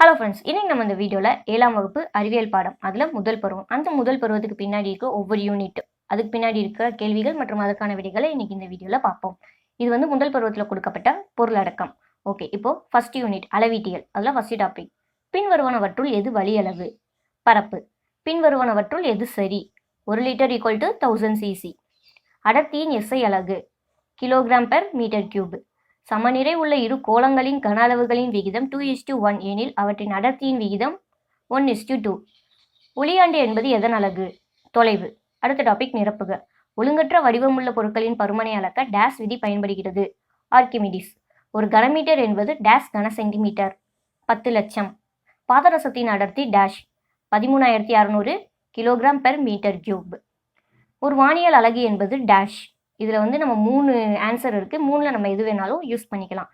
Hello friends இன்றைக்கி நம்ம இந்த வீடியோவில் ஏழாம் வகுப்பு அறிவியல் பாடம் அதில் முதல் பருவம். அந்த முதல் பருவத்துக்கு பின்னாடி இருக்க ஒவ்வொரு யூனிட் அதுக்கு பின்னாடி இருக்கிற கேள்விகள் மற்றும் அதற்கான விடைகளை இன்றைக்கி இந்த வீடியோவில் பார்ப்போம். இது வந்து முதல் பருவத்தில் கொடுக்கப்பட்ட பொருளடக்கம். ஓகே இப்போது ஃபஸ்ட் யூனிட் அளவீட்டியல். அதில் ஃபஸ்ட் டாபிக் பின்வருவனவற்றுள் எது வழியளவு? பரப்பு. பின்வருவனவற்றுள் எது சரி? ஒரு litre equal to thousand cc அடர்த்தியின் எஸ்ஐ அலகு. கிலோகிராம் பெர் மீட்டர் கியூப் சமநிறை உள்ள இரு கோளங்களின் கன அளவுகளின் விகிதம் டூ இஸ் டு ஒன் எனில் அவற்றின் அடர்த்தியின் விகிதம் ஒன் இஸ் டு டூ ஒளியாண்டு என்பது எதன் அலகு? தொலைவு. அடுத்த டாபிக் நிரப்புக. ஒழுங்கற்ற வடிவமுள்ள பொருட்களின் பருமனை அளக்க டேஸ் விதி பயன்படுகிறது. ஆர்கிமிடிஸ் ஒரு கனமீட்டர் என்பது டேஸ் கன சென்டிமீட்டர் பத்து லட்சம். பாதரசத்தின் அடர்த்தி டேஷ் பதிமூணாயிரத்தி அறநூறு கிலோகிராம் பெர் மீட்டர் கியூப் ஒரு வானியல் அலகு என்பது டேஷ் இதில் வந்து நம்ம மூணு ஆன்சர் இருக்குது மூணில் நம்ம எது வேணாலும் யூஸ் பண்ணிக்கலாம்.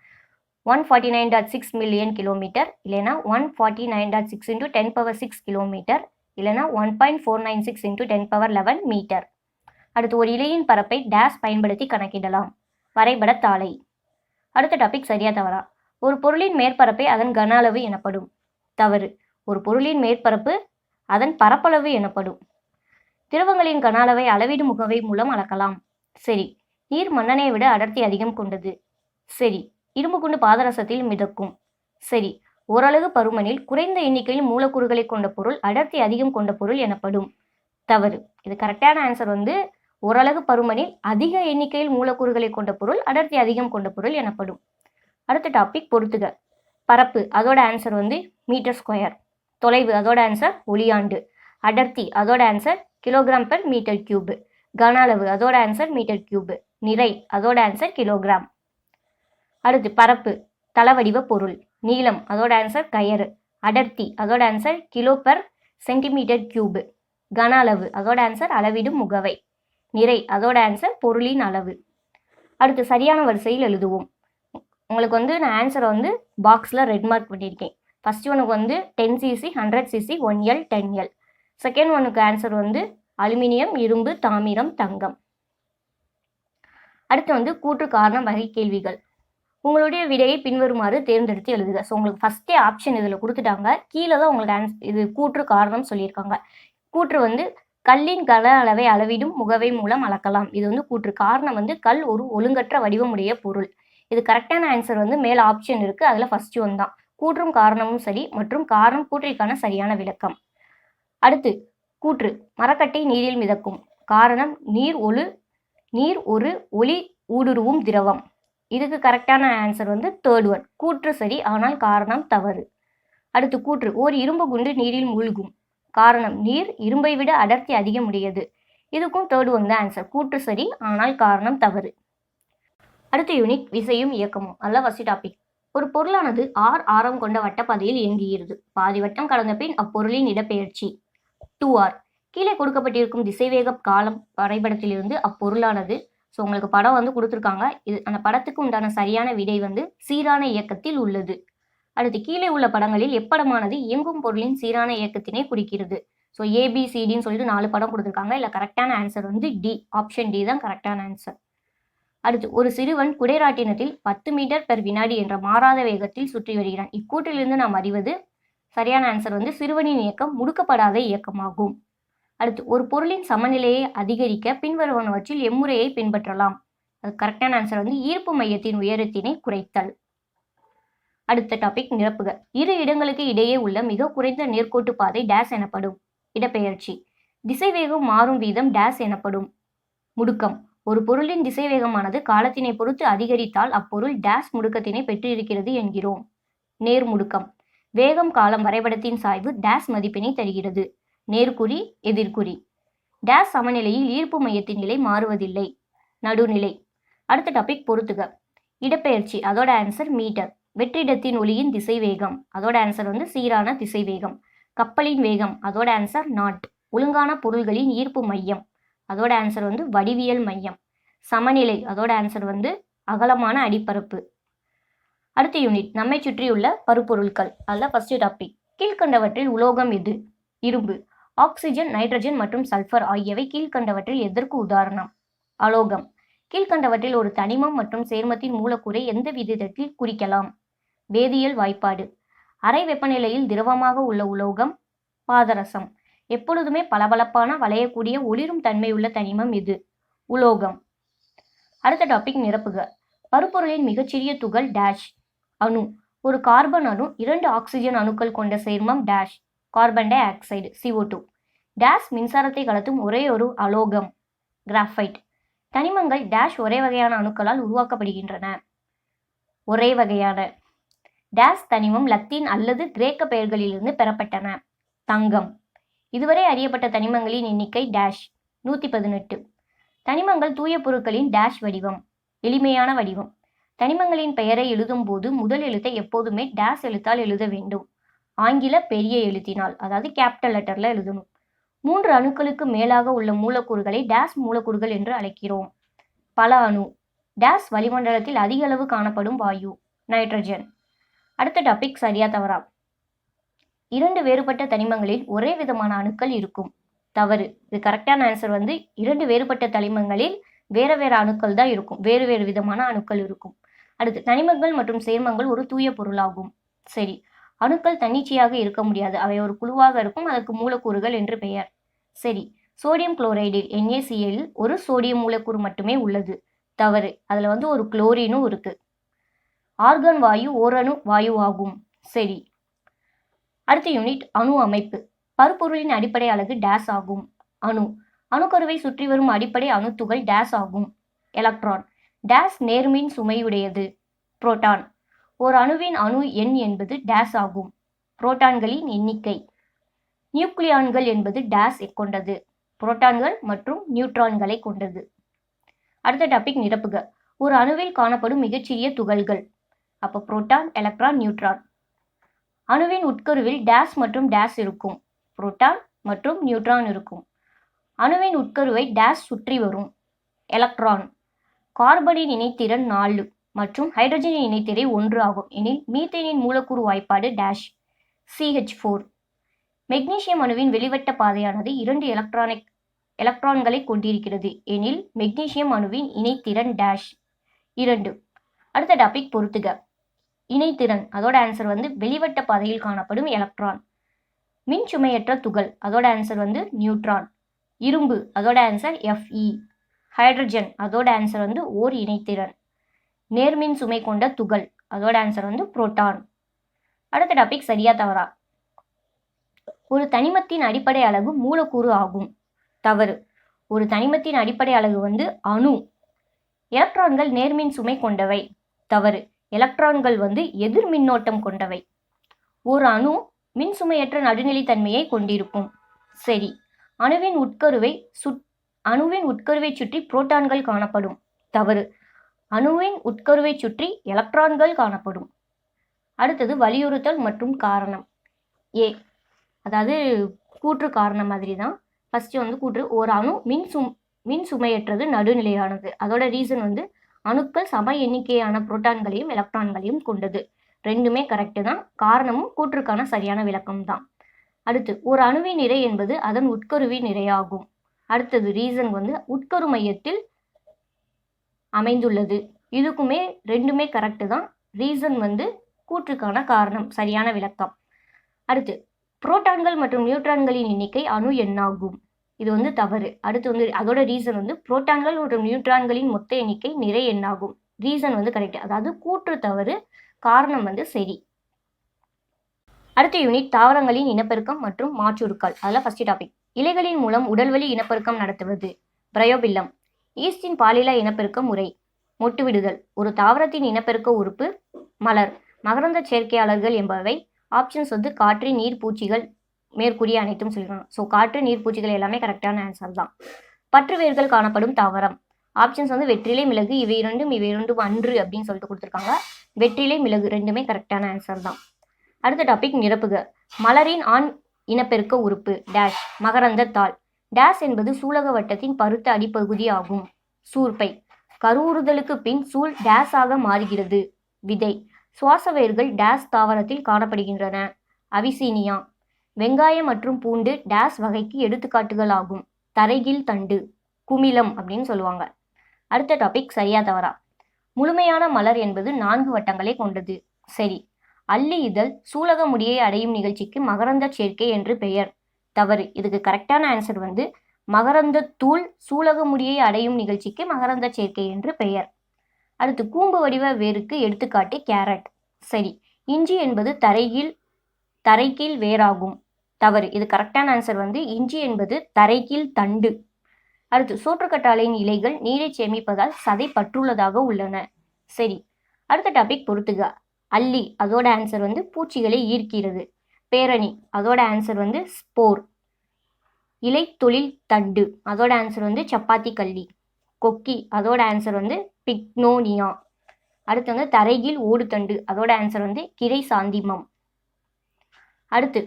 One forty nine dot six million kilometre இல்லைனா one forty nine dot six into ten power six kilometre இல்லைனா one point four nine six into ten power eleven metre அடுத்து ஒரு இலையின் பரப்பை டேஸ் பயன்படுத்தி கணக்கிடலாம். வரைபட தாளை அடுத்த டாபிக் சரியா தவறா. ஒரு பொருளின் மேற்பரப்பை அதன் கன அளவு எனப்படும். தவறு. ஒரு பொருளின் மேற்பரப்பு அதன் பரப்பளவு எனப்படும். திரவங்களின் கன அளவை அளவீடு முகவை மூலம் அளக்கலாம். சரி நீர் மன்னனை விட அடர்த்தி அதிகம் கொண்டது. சரி இரும்பு குண்டு பாதரசத்தில் மிதக்கும். சரி ஓரளவு பருமனில் குறைந்த எண்ணிக்கையில் மூலக்கூறுகளை கொண்ட பொருள் அடர்த்தி அதிகம் கொண்ட பொருள் எனப்படும். தவறு. இது கரெக்டான ஆன்சர் வந்து ஓரளவு பருமனில் அதிக எண்ணிக்கையில் மூலக்கூறுகளை கொண்ட பொருள் அடர்த்தி அதிகம் கொண்ட பொருள் எனப்படும். அடுத்த டாபிக் பொறுத்துக. பரப்பு அதோட ஆன்சர் வந்து மீட்டர் ஸ்கொயர். தொலைவு அதோட ஆன்சர் ஒளியாண்டு. அடர்த்தி அதோட answer kilogram per metre cube. கன அளவு அதோட ஆன்சர் மீட்டர் கியூப் நிறை அதோட ஆன்சர் கிலோகிராம் அடுத்து பரப்பு தளவடிவ பொருள். நீளம் அதோட ஆன்சர் கயறு. அடர்த்தி அதோட answer kilo per centimetre cube கன அளவு அதோட ஆன்சர் அளவிடும் முகவை. நிறை அதோட ஆன்சர் பொருளின் அளவு. அடுத்து சரியான வரிசையில் எழுதுவோம். உங்களுக்கு வந்து நான் ஆன்சரை வந்து பாக்ஸில் ரெட் மார்க் பண்ணியிருக்கேன். ஃபர்ஸ்ட் ஒனுக்கு வந்து ten cc hundred cc one L ten L second ஒனுக்கு ஆன்சர் வந்து அலுமினியம் இரும்பு தாமிரம் தங்கம். அடுத்து வந்து கூற்று காரணம் வகை கேள்விகள். உங்களுடைய விடையை பின்வருமாறு தேர்ந்தெடுத்து எழுதுக. ஸோ உங்களுக்கு ஃபஸ்ட்டே ஆப்ஷன் இதில் கொடுத்துட்டாங்க. கீழே தான் உங்களுக்கு ஆன்ஸ் இது கூற்று காரணம் சொல்லியிருக்காங்க. கூற்று வந்து கல்லின் கன அளவை அளவிடும் முகவை மூலம் அளக்கலாம். இது வந்து கூற்று காரணம் வந்து கல் ஒரு ஒழுங்கற்ற வடிவமுடைய பொருள். இது கரெக்டான ஆன்சர் வந்து மேலே ஆப்ஷன் இருக்குது அதில் ஃபர்ஸ்ட் ஒன் தான். கூற்றும் காரணமும் சரி மற்றும் காரணம் கூற்றிற்கான சரியான விளக்கம். அடுத்து கூற்று. மரக்கட்டை நீரில் மிதக்கும். காரணம் நீர் ஒளி நீர் ஒரு ஒளி ஊடுருவும் திரவம். இதுக்கு கரெக்டான ஆன்சர் வந்து தேர்ட் ஒன் கூற்று சரி ஆனால் காரணம் தவறு. அடுத்து கூற்று. ஓர் இரும்பு குண்டு நீரில் மூழ்கும். காரணம் நீர் இரும்பை விட அடர்த்தி அதிகமுடையது. இதுக்கும் தேர்ட் ஒன் தான் ஆன்சர் கூற்று சரி ஆனால் காரணம் தவறு. அடுத்த யூனிட் விசையும் இயக்கமும். அல்ல ஃபஸ்ட் டாபிக் ஒரு பொருளானது ஆர் ஆரம் கொண்ட வட்டப்பாதையில் இயங்குகிறது. பாதி வட்டம் கடந்த பின் அப்பொருளின் இடப்பெயர்ச்சி. டூ ஆர் கீழே கொடுக்கப்பட்டிருக்கும் திசைவேக காலம் வரைபடத்திலிருந்து அப்பொருளானது. ஸோ உங்களுக்கு படம் வந்து கொடுத்துருக்காங்க. இது அந்த படத்துக்கு உண்டான சரியான விடை வந்து சீரான இயக்கத்தில் உள்ளது. அடுத்து கீழே உள்ள படங்களில் எப்படமானது இயங்கும் பொருளின் சீரான இயக்கத்தினை குறிக்கிறது? ஸோ ஏபிசிடின்னு சொல்லிட்டு நாலு படம் கொடுத்துருக்காங்க. இல்லை கரெக்டான ஆன்சர் வந்து டி ஆப்ஷன் டி தான் கரெக்டான ஆன்சர் அடுத்து ஒரு சிறுவன் குடைராட்டினத்தில் பத்து மீட்டர் பெர் வினாடி என்ற மாறாத வேகத்தில் சுற்றி வருகிறான். இக்கூட்டிலிருந்து நாம் அறிவது சரியான ஆன்சர் வந்து சிறுவனின் இயக்கம் முடுக்கப்படாத இயக்கமாகும். அடுத்து ஒரு பொருளின் சமநிலையை அதிகரிக்க பின்வருவனவற்றில் எம்முறையை பின்பற்றலாம். அது கரெக்டான ஆன்சர் வந்து ஈர்ப்பு மையத்தின் உயரத்தினை குறைத்தல். அடுத்த டாபிக் நிரப்புக. இரு இடங்களுக்கு இடையே உள்ள மிக குறைந்த நேர்கோட்டு பாதை டேஸ் எனப்படும். இடப்பெயர்ச்சி. திசைவேகம் மாறும் வீதம் டேஸ் எனப்படும். முடுக்கம். ஒரு பொருளின் திசைவேகமானது காலத்தினை பொறுத்து அதிகரித்தால் அப்பொருள் டேஸ் முடுக்கத்தினை பெற்றிருக்கிறது என்கிறோம். நேர் முடுக்கம் வேகம் காலம் வரைபடத்தின் சாய்வு டேஸ் மதிப்பினை தருகிறது. நேர்குறி எதிர்குறி. டேஸ் சமநிலையில் ஈர்ப்பு மையத்தின் நிலை மாறுவதில்லை. நடுநிலை. அடுத்த டாபிக் பொறுத்துக. இடப்பெயர்ச்சி அதோட ஆன்சர் மீட்டர் வெற்றிடத்தின் ஒளியின் திசை வேகம் அதோட ஆன்சர் வந்து சீரான திசை வேகம் கப்பலின் வேகம் அதோட ஆன்சர் நாட் ஒழுங்கான பொருள்களின் ஈர்ப்பு மையம். அதோட ஆன்சர் வந்து வடிவியல் மையம். சமநிலை அதோட ஆன்சர் வந்து அகலமான அடிப்பரப்பு. அடுத்த யூனிட் நம்மை சுற்றியுள்ள பருப்பொருட்கள் அதில் ஃபர்ஸ்ட் டாபிக் கீழ்கண்டவற்றில் உலோகம் எது? இரும்பு ஆக்சிஜன் நைட்ரஜன் மற்றும் சல்ஃபர் ஆகியவை கீழ்கண்டவற்றில் எதற்கு உதாரணம்? அலோகம். கீழ்கண்டவற்றில் ஒரு தனிமம் மற்றும் சேர்மத்தின் மூலக்கூறை எந்த விதத்தில் குறிக்கலாம்? வேதியியல் வாய்ப்பாடு. அறை வெப்பநிலையில் திரவமாக உள்ள உலோகம் பாதரசம். எப்பொழுதுமே பளபளப்பான வளையக்கூடிய ஒளிரும் தன்மையுள்ள தனிமம் இது உலோகம். அடுத்த டாபிக் நிரப்புக. பருப்பொருளின் மிகச்சிறிய துகள் டேஷ் அணு. ஒரு கார்பன் அணு இரண்டு ஆக்சிஜன் அணுக்கள் கொண்ட சேர்மம் dash carbon dioxide CO two dash மின்சாரத்தை கலத்தும் ஒரே ஒரு அலோகம் கிராஃபைட் தனிமங்கள் டேஷ் ஒரே வகையான அணுக்களால் உருவாக்கப்படுகின்றன. ஒரே வகையான. டேஷ் தனிமம் லத்தீன் அல்லது கிரேக்க பெயர்களிலிருந்து பெறப்பட்டன. தங்கம். இதுவரை அறியப்பட்ட தனிமங்களின் எண்ணிக்கை டேஷ் நூற்றி பதினெட்டு. தனிமங்கள் தூய பொருட்களின் டேஷ் வடிவம் எளிமையான வடிவம். தனிமங்களின் பெயரை எழுதும்போது முதல் எழுத்தை எப்போதுமே டேஸ் எழுத்தால் எழுத வேண்டும். ஆங்கில பெரிய எழுத்தினால் அதாவது கேபிட்டல் லெட்டர்ல எழுதணும். மூன்று அணுக்களுக்கு மேலாக உள்ள மூலக்கூறுகளை டேஸ் மூலக்கூறுகள் என்று அழைக்கிறோம். பல அணு. டேஸ் வளிமண்டலத்தில் அதிக அளவு காணப்படும் வாயு நைட்ரஜன் அடுத்த டாபிக் சரியா தவறா? இரண்டு வேறுபட்ட தனிமங்களில் ஒரே விதமான அணுக்கள் இருக்கும். தவறு. இது கரெக்டான ஆன்சர் வந்து இரண்டு வேறுபட்ட தனிமங்களில் வேற வேற அணுக்கள் தான் இருக்கும். வேறு வேறு விதமான அணுக்கள் இருக்கும். அடுத்து தனிமங்கள் மற்றும் சேர்மங்கள் ஒரு தூய பொருளாகும். சரி. அணுக்கள் தன்னிச்சையாக இருக்க முடியாது. அவை ஒரு குழுவாக இருக்கும். அதற்கு மூலக்கூறுகள் என்று பெயர். சரி. சோடியம் குளோரைடில் என்ஏசிஎல் இல் ஒரு சோடியம் மூலக்கூறு மட்டுமே உள்ளது. தவறு. அதில் வந்து ஒரு குளோரினும் இருக்கு. ஆர்கான் வாயு ஓரணு வாயு ஆகும் சரி. அடுத்த யூனிட் அணு அமைப்பு. பருப்பொருளின் அடிப்படை அலகு டேஸ் ஆகும். அணு. அணுக்கருவை சுற்றி வரும் அடிப்படை அணுத்துகள் டேஸ் ஆகும். எலக்ட்ரான். டேஸ் நேர்மின் சுமையுடையது. புரோட்டான். ஒரு அணுவின் அணு எண் என்பது டேஸ் ஆகும். புரோட்டான்களின் எண்ணிக்கை. நியூக்ளியான்கள் என்பது டேஸ் கொண்டது. புரோட்டான்கள் மற்றும் நியூட்ரான்களை கொண்டது. அடுத்த டாபிக் நிரப்புக. ஒரு அணுவில் காணப்படும் மிகச்சிறிய துகள்கள். அப்போ புரோட்டான் எலக்ட்ரான் நியூட்ரான். அணுவின் உட்கருவில் டேஸ் மற்றும் டேஸ் இருக்கும். புரோட்டான் மற்றும் நியூட்ரான் இருக்கும். அணுவின் உட்கருவை டேஸ் சுற்றி வரும். எலக்ட்ரான். கார்பனின் இணைத்திறன் நாலு மற்றும் ஹைட்ரஜனின் இணைத்திரை ஒன்று ஆகும். எனில் மீத்தேனின் மூலக்கூறு வாய்ப்பாடு டேஷ் சிஹெச் ஃபோர் மெக்னீசியம் அணுவின் வெளிவட்ட பாதையானது இரண்டு எலக்ட்ரானிக் எலக்ட்ரான்களை கொண்டிருக்கிறது. எனில் மெக்னீசியம் அணுவின் இணைத்திறன் டேஷ் இரண்டு. அடுத்த டாபிக் பொறுத்துக. இணைத்திறன் அதோட ஆன்சர் வந்து வெளிவட்ட பாதையில் காணப்படும் எலக்ட்ரான் மின் சுமையற்ற துகள் அதோட ஆன்சர் வந்து நியூட்ரான் இரும்பு அதோட ஆன்சர் எஃப்இ ஹைட்ரஜன் அதோட ஆன்சர் வந்து ஓர் இணைத்திறன். நேர்மின் சுமை கொண்ட துகள் அதோட ஆன்சர் வந்து புரோட்டான் அடுத்த டாபிக் சரியா தவறா? ஒரு தனிமத்தின் அடிப்படை அலகு மூலக்கூறு ஆகும். தவறு. ஒரு தனிமத்தின் அடிப்படை அலகு வந்து அணு. எலக்ட்ரான்கள் நேர்மின் சுமை கொண்டவை. தவறு. எலக்ட்ரான்கள் வந்து எதிர் மின்னோட்டம் கொண்டவை. ஒரு அணு மின் சுமையற்ற நடுநிலைத்தன்மையை கொண்டிருக்கும். சரி. அணுவின் உட்கருவை சுட் அணுவின் உட்கருவை சுற்றி புரோட்டான்கள் காணப்படும். தவறு. அணுவின் உட்கருவை சுற்றி எலக்ட்ரான்கள் காணப்படும். அடுத்தது வலியுறுத்தல் மற்றும் காரணம். ஏ. அதாவது கூற்று காரணம் மாதிரி தான் ஃபஸ்ட்டு வந்து கூற்று. ஒரு அணு மின் சும் மின் சுமையற்றது நடுநிலையானது. அதோட ரீசன் வந்து அணுக்கள் சம எண்ணிக்கையான புரோட்டான்களையும் எலக்ட்ரான்களையும் கொண்டது. ரெண்டுமே கரெக்டு தான். காரணமும் கூற்றுக்கான சரியான விளக்கம் தான் அடுத்து ஒரு அணுவின் நிறை என்பது அதன் உட்கருவின் நிறையாகும். அடுத்தது ரீசன் வந்து உட்கரு மையத்தில் அமைந்துள்ளது. இதுக்குமே ரெண்டுமே கரெக்டு தான். ரீசன் வந்து கூற்றுக்கான காரணம் சரியான விளக்கம். அடுத்து புரோட்டான்கள் மற்றும் நியூட்ரான்களின் எண்ணிக்கை அணு எண்ணாகும். இது வந்து தவறு. அடுத்து வந்து அதோட ரீசன் வந்து புரோட்டான்கள் மற்றும் நியூட்ரான்களின் மொத்த எண்ணிக்கை நிறை எண்ணாகும். ரீசன் வந்து கரெக்ட் அதாவது கூற்று தவறு காரணம் வந்து சரி. அடுத்த யூனிட் தாவரங்களின் இனப்பெருக்கம் மற்றும் மாற்றுருக்கள். அதில் ஃபஸ்ட் டாபிக் இலைகளின் மூலம் உடல்வழி இனப்பெருக்கம் நடத்துவது. பிரயோபில்லம். ஈஸ்டின் பாலில இனப்பெருக்க முறை. மொட்டுவிடுதல். ஒரு தாவரத்தின் இனப்பெருக்க உறுப்பு மலர். மகரந்த சேர்க்கையாளர்கள் என்பவை ஆப்ஷன்ஸ் வந்து காற்று நீர் பூச்சிகள் மேற்கூறிய அனைத்தும் சொல்லிருக்காங்க ஸோ காற்று நீர் பூச்சிகள் எல்லாமே கரெக்டான ஆன்சர் தான். பற்று வேர்கள் காணப்படும் தாவரம். ஆப்ஷன்ஸ் வந்து வெற்றிலை மிளகு இவை இரண்டும் இவை இரண்டும் அன்று அப்படின்னு சொல்லிட்டு கொடுத்துருக்காங்க. வெற்றிலை மிளகு ரெண்டுமே கரெக்டான ஆன்சர் தான். அடுத்த டாபிக் நிரப்புக. மலரின் ஆண் இனப்பெருக்க உறுப்பு டேஷ் மகரந்த தாள். டேஷ் என்பது சூலக வட்டத்தின் பருத்த அடிப்பகுதி ஆகும். சூர்பை. கருவுறுதலுக்கு பின் சூழ் டேஷ் ஆக மாறுகிறது. விதை. சுவாச வேர்கள் டேஷ் தாவரத்தில் காணப்படுகின்றன. அவிசீனியா. வெங்காயம் மற்றும் பூண்டு டேஷ் வகைக்கு எடுத்துக்காட்டுகள் ஆகும். தரையில் தண்டு. குமிலம் அப்படின்னு சொல்லுவாங்க. அடுத்த டாபிக் சரியா தவறா. முழுமையான மலர் என்பது நான்கு வட்டங்களை கொண்டது. சரி. அல்லி இதழ் சூலக முடியை அடையும் நிகழ்ச்சிக்கு மகரந்த சேர்க்கை என்று பெயர். தவறு. இதுக்கு கரெக்டான ஆன்சர் வந்து மகரந்த தூள் சூலக முடியை அடையும் நிகழ்ச்சிக்கு மகரந்த சேர்க்கை என்று பெயர். அடுத்து கூம்பு வடிவ வேருக்கு எடுத்துக்காட்டு கேரட். சரி. இஞ்சி என்பது தரையில் தரைக்கீழ் வேராகும். தவறு. இது கரெக்டான ஆன்சர் வந்து இஞ்சி என்பது தரைக்கீழ் தண்டு. அடுத்து சோற்றுக்கட்டாளையின் இலைகள் நீரை சேமிப்பதால் சதை பற்றுள்ளதாக உள்ளன. சரி. அடுத்த டாபிக் பொறுத்துக. அல்லி அதோட ஆன்சர் வந்து பூச்சிகளை ஈர்க்கிறது. பேரணி அதோட ஆன்சர் வந்து ஸ்போர் இலைத்தொழில் தண்டு அதோட ஆன்சர் வந்து சப்பாத்தி கல்லி. கொக்கி அதோட ஆன்சர் வந்து பிக்னோனியா அடுத்து வந்து தரையில் ஓடுதண்டு அதோட ஆன்சர் வந்து கிரை சாந்திமம். அடுத்து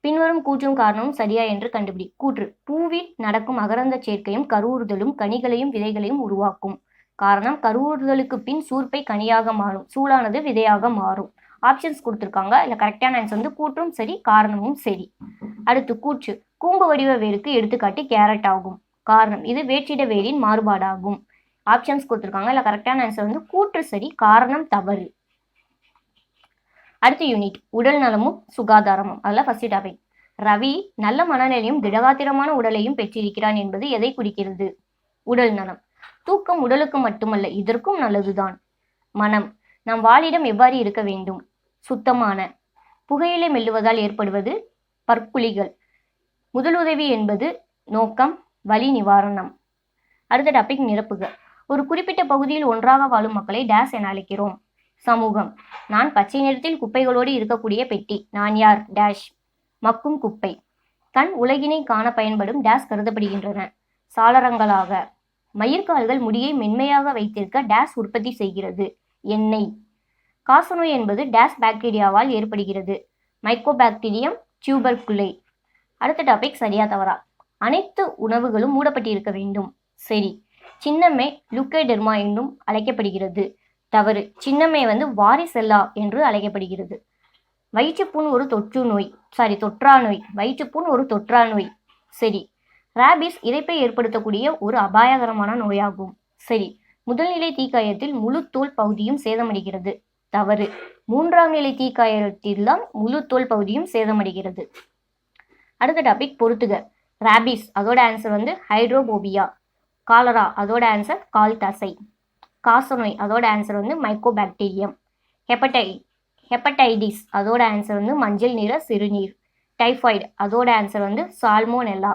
பின்வரும் கூற்றும் காரணமும் சரியா என்று கண்டுபிடி. கூற்று பூவில் நடக்கும் அகரந்த சேர்க்கையும் கருவுறுதலும் கனிகளையும் விதைகளையும் உருவாக்கும். காரணம் கருவுறுதலுக்கு பின் சூர்ப்பை கனியாக மாறும் சூடானது விதையாக மாறும். ஆப்ஷன்ஸ் கொடுத்துருக்காங்க. இல்லை கரெக்டான ஆன்சர் வந்து கூற்றும் சரி காரணமும் சரி. அடுத்து கூற்று. கூம்பு வடிவ வேருக்கு எடுத்துக்காட்டு கேரட் ஆகும். காரணம் இது வேற்றிட வேரின் மாறுபாடாகும். ஆப்ஷன்ஸ் கொடுத்துருக்காங்க. இல்லை கரெக்டான ஆன்சர் வந்து கூற்று சரி காரணம் தவறு. அடுத்த யூனிட் உடல் நலமும் சுகாதாரமும். அதில் ஃபர்ஸ்ட் டாபிக் ரவி நல்ல மனநிலையும் திடகாத்திரமான உடலையும் பெற்றிருக்கிறான் என்பது எதை குறிக்கிறது? உடல் நலம். தூக்கம் உடலுக்கு மட்டுமல்ல இதற்கும் நல்லதுதான். மனம். நம் வாழிடம் எவ்வாறு இருக்க வேண்டும்? சுத்தமான. புகையிலை மெல்லுவதால் ஏற்படுவது பற்குழிகள். முதலுதவி என்பது நோக்கம் வலி நிவாரணம். அடுத்த டாபிக் நிரப்புக. ஒரு குறிப்பிட்ட பகுதியில் ஒன்றாக வாழும் மக்களை டேஸ் என அழைக்கிறோம். சமூகம். நான் பச்சை நிறத்தில் குப்பைகளோடு இருக்கக்கூடிய பெட்டி. நான் யார்? டேஷ் மக்கும் குப்பை. தன் உலகினை காண பயன்படும் டேஸ் கருதப்படுகின்றன. சாளரங்களாக. மயிர்கால்கள் முடியை மென்மையாக வைத்திருக்க டேஸ் உற்பத்தி செய்கிறது. எண்ணெய். காசநோய் என்பது டேஸ் பாக்டீரியாவால் ஏற்படுகிறது. மைக்கோபாக்டீரியம் டியூபர்குலை அடுத்த டாபிக் சரியா தவறா. அனைத்து உணவுகளும் மூடப்பட்டிருக்க வேண்டும். சரி. சின்னம்மை லுக்கேடெர்மா என்றும் அழைக்கப்படுகிறது. தவறு. சின்னம்மை வந்து வாரிசெல்லா என்று அழைக்கப்படுகிறது. வயிற்றுப்புண் ஒரு தொற்று நோய். சாரி தொற்றா நோய். வயிற்றுப்புண் ஒரு தொற்றா நோய். சரி. ராபிஸ் இறைப்பை ஏற்படுத்தக்கூடிய ஒரு அபாயகரமான நோயாகும். சரி முதல்நிலை தீக்காயத்தில் முழு தோல் பகுதியும் சேதமடைகிறது. தவறு. மூன்றாம் நிலை தீக்காயத்தில்தான் முழு தோல் பகுதியும் சேதமடைகிறது. அடுத்த டாபிக் பொறுத்துக. ராபிஸ் அதோட ஆன்சர் வந்து ஹைட்ரோபோபியா காலரா அதோட ஆன்சர் கால் தசை. காசநோய் அதோட ஆன்சர் வந்து மைக்கோபாக்டீரியம் ஹெப்படை ஹெப்படைடிஸ் அதோட ஆன்சர் வந்து மஞ்சள் நிற சிறுநீர். டைஃபாய்டு அதோட ஆன்சர் வந்து சால்மோனெல்லா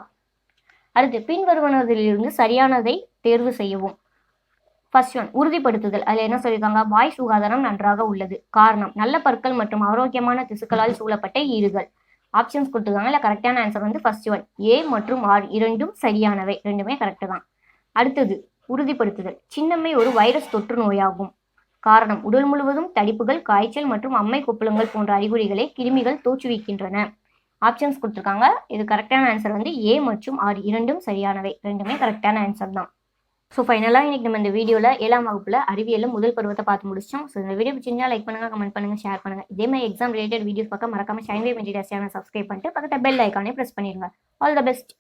அடுத்து பின்வருவனதிலிருந்து சரியானதை தேர்வு செய்யவும். ஃபர்ஸ்ட் ஒன் உறுதிப்படுத்துதல். அதில் என்ன சொல்லியிருக்காங்க? வாய் சுகாதாரம் நன்றாக உள்ளது. காரணம் நல்ல பற்கள் மற்றும் ஆரோக்கியமான திசுக்களால் சூழப்பட்ட ஈறுகள். ஆப்ஷன்ஸ் கொடுத்துருக்காங்க. இல்லை கரெக்டான ஆன்சர் வந்து ஃபர்ஸ்ட் ஒன் ஏ மற்றும் ஆர் இரண்டும் சரியானவை. ரெண்டுமே கரெக்டு தான். அடுத்தது உறுதிப்படுத்துதல். சின்னம்மை ஒரு வைரஸ் தொற்று நோயாகும். காரணம் உடல் முழுவதும் தடிப்புகள் காய்ச்சல் மற்றும் அம்மை கொப்பளங்கள் போன்ற அறிகுறிகளை கிருமிகள் தோற்றுவிக்கின்றன. ஆப்ஷன்ஸ் கொடுத்துருக்காங்க. இது கரெக்டான ஆன்சர் வந்து ஏ மற்றும் ஆர் இரண்டும் சரியானவை. ரெண்டுமே கரெக்டான ஆன்சர் தான். ஸோ ஃபைனலாக இன்னைக்கு நம்ம இந்த வீடியோவில் ஏழாம் வகுப்பில் அறிவியல் முதல் பருவத்தை பார்த்து முடிச்சோம் ஸோ இந்த வீடியோ பிடிச்சிருந்தா லைக் பண்ணுங்கள் கமெண்ட் பண்ணுங்கள் ஷேர் பண்ணுங்கள் இதே மாதிரி எக்ஸாம் ரிலேட்டட் வீடியோஸ் பார்க்க மறக்காம ஷைன்வே மெட்டீரியல் சேனல் சப்ஸ்கிரைப் பண்ணிட்டு பக்கத்தில் பெல் ஐக்கானே ப்ரெஸ் பண்ணிடுங்க. All the best